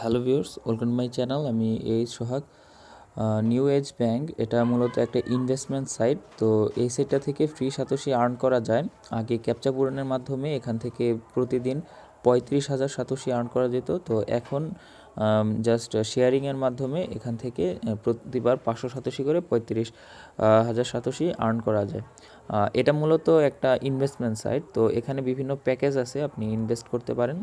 Hello viewers, welcome my channel, আমি H Sohag. New age bank, এটা মূলত একটা ইনভেস্টমেন্ট সাইট, তো এই সাইটটা থেকে ফ্রি সাতোশি আর্ন করা যায়। আগে ক্যাপচা পূরণের মাধ্যমে এখান থেকে প্রতিদিন পঁয়ত্রিশ হাজার সাতোশি আর্ন করা যেত, তো এখন জাস্ট শেয়ারিংয়ের মাধ্যমে এখান থেকে প্রতিবার পাঁচশো সাতোশি করে পঁয়ত্রিশ হাজার সাতোশি আর্ন করা যায়। এটা মূলত একটা ইনভেস্টমেন্ট সাইট, তো এখানে বিভিন্ন প্যাকেজ আছে, আপনি ইনভেস্ট করতে পারেন।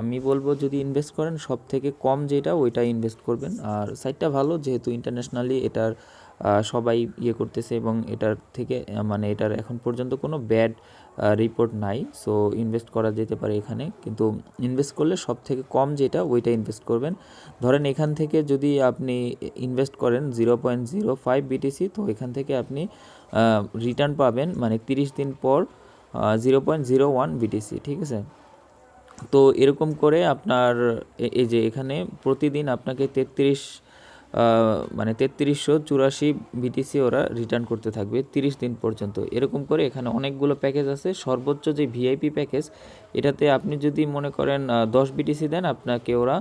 আমি বলব যদি ইনভেস্ট করেন সব থেকে কম যেটা ওইটা ইনভেস্ট করবেন। আর সাইটটা ভালো, যেহেতু ইন্টারন্যাশনালি এটার সবাই ইয়ে করতেছে এবং এটার থেকে মানে এটার এখন পর্যন্ত কোনো ব্যাড রিপোর্ট নাই। সো ইনভেস্ট করা যেতে পারে এখানে। কিন্তু ইনভেস্ট করলে সব থেকে কম যেটা ওইটা ইনভেস্ট করবেন। ধরেন এখান থেকে যদি আপনি ইনভেস্ট করেন zero point zero five BTC তো এখান থেকে আপনি রিটার্ন পাবেন মানে তিরিশ দিন পর zero point zero one BTC ঠিক আছে? তো এরকম করে আপনার এই যে এখানে প্রতিদিন আপনাকে তেত্রিশ মানে তেত্রিশশো চুরাশি বিটিসি ওরা রিটার্ন করতে থাকবে তিরিশ দিন পর্যন্ত। এরকম করে এখানে অনেকগুলো প্যাকেজ আছে। সর্বোচ্চ যে ভিআইপি প্যাকেজ এটাতে আপনি যদি মনে করেন দশ বিটিসি দেন, আপনাকে ওরা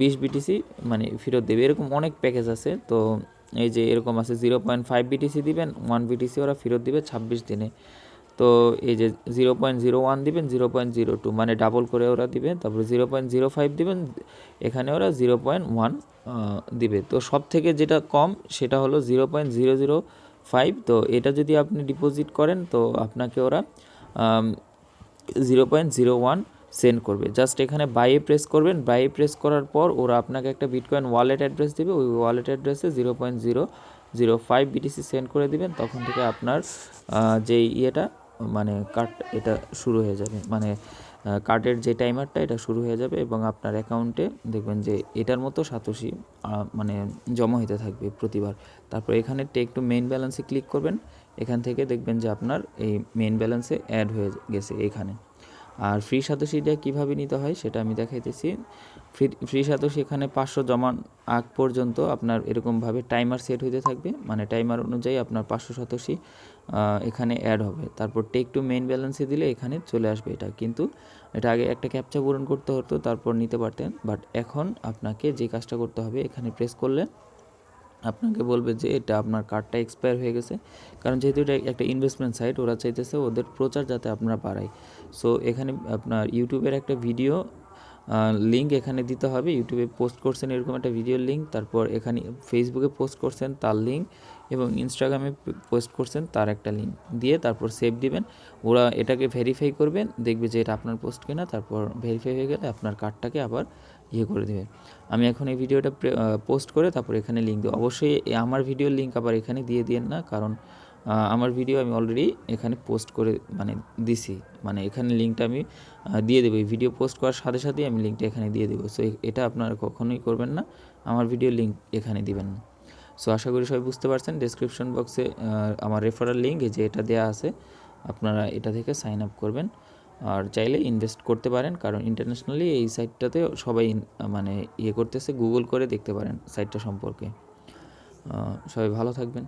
বিশ বিটিসি মানে ফেরত দেবে। এরকম অনেক প্যাকেজ আছে। তো এই যে এরকম আছে জিরো পয়েন্ট ফাইভ বিটিসি দিবেন ওয়ান বিটিসি ওরা ফেরত দিবে ছাব্বিশ দিনে। তো এই যে জিরো পয়েন্ট জিরো ওয়ান দিবেন জিরো পয়েন্ট জিরো টু মানে ডাবল করে ওরা দিবে, তারপরে জিরো পয়েন্ট জিরো ফাইভ দিবেন, এখানে ওরা জিরো পয়েন্ট ওয়ান দিবে। তো সব থেকে যেটা কম, সেটা হলো zero point zero zero five তো এটা যদি আপনি ডিপোজিট করেন, তো আপনাকে ওরা zero point zero one send করবে। জাস্ট এখানে বাইয়ে প্রেস করবেন বাইয়ে প্রেস করার পর ওরা আপনাকে একটা বিটকয়েন ওয়ালেট অ্যাড্রেস দেবে, ওই ওয়ালেট অ্যাড্রেসে zero point zero zero five BTC send করে দিবেন, তখন থেকে আপনার যেই ইয়েটা মানে কাট এটা শুরু হয়ে যাবে। মানে কার্ডের যে টাইমারটা এটা শুরু হয়ে যাবে এবং আপনার অ্যাকাউন্টে দেখবেন যে এটার মতো সাতোশি মানে জমা হতে থাকবে প্রতিবার। তারপর এখানে টেক টু মেইন ব্যালেন্সে ক্লিক করবেন। এখান থেকে দেখবেন যে আপনার এই মেন ব্যালেন্সে অ্যাড হয়ে গেছে এখানে। আর ফ্রি সাতোশিটা কীভাবে নিতে হয় সেটা আমি দেখাইতেছি। ফ্রি ফ্রি সাতোশি এখানে পাঁচশো জমা আগ পর্যন্ত আপনার এরকমভাবে টাইমার সেট হতে থাকবে। মানে টাইমার অনুযায়ী আপনার পাঁচশো সাতোশি এখানে অ্যাড হবে। তারপর টেক টু মেইন ব্যালেন্সে দিলে এখানে চলে আসবে এটা। কিন্তু এটা আগে একটা ক্যাপচা পূরণ করতে হতো, তারপর নিতে পারতেন। বাট এখন আপনাকে যে কাজটা করতে হবে, এখানে প্রেস করলে আপনাকে বলবে যে এটা আপনার কার্ডটা এক্সপায়ার হয়ে গেছে। কারণ যেহেতু এটা একটা ইনভেস্টমেন্ট সাইট ওরা চাইতেছে ওদের প্রচার যাতে আপনারা বাড়ায়। সো এখানে আপনার ইউটিউবের একটা ভিডিও লিঙ্ক এখানে দিতে হবে। ইউটিউবে পোস্ট করছেন এরকম একটা ভিডিওর লিঙ্ক তারপর এখানে ফেসবুকে পোস্ট করছেন তার লিঙ্ক এবং ইনস্টাগ্রামে পোস্ট করছেন তার একটা লিঙ্ক দিয়ে তারপর সেভ দিবেন। ওরা এটাকে ভেরিফাই করবেন, দেখবে যে এটা আপনার পোস্ট কিনা, তারপর ভেরিফাই হয়ে গেলে আপনার কার্ডটাকে আবার ইয়ে করে দেবে। আমি এখন এই ভিডিওটা পোস্ট করে তারপর এখানে লিঙ্ক দেবো। অবশ্যই আমার ভিডিওর লিঙ্ক আবার এখানে দিয়ে দিয়েন না, কারণ আমার ভিডিও আমি অলরেডি এখানে পোস্ট করে মানে দিছি। মানে এখানে লিঙ্কটা আমি দিয়ে দেবো। এই ভিডিও পোস্ট করার সাথে সাথেই আমি লিঙ্কটা এখানে দিয়ে দেবো। সো এটা আপনারা কখনোই করবেন না। আমার ভিডিও লিঙ্ক এখানে দিবেন। না সো আশা করি সবাই বুঝতে পারছেন। ডেসক্রিপশন বক্সে আমার রেফারাল লিঙ্ক যে এটা দেওয়া আছে, আপনারা এটা থেকে সাইন আপ করবেন। আর চাইলে ইনভেস্ট করতে পারেন। কারণ ইন্টারন্যাশনালি এই সাইটটাতে সবাই মানে ইয়ে করতেছে গুগল করে দেখতে পারেন সাইটটা সম্পর্কে। সবাই ভালো থাকবেন।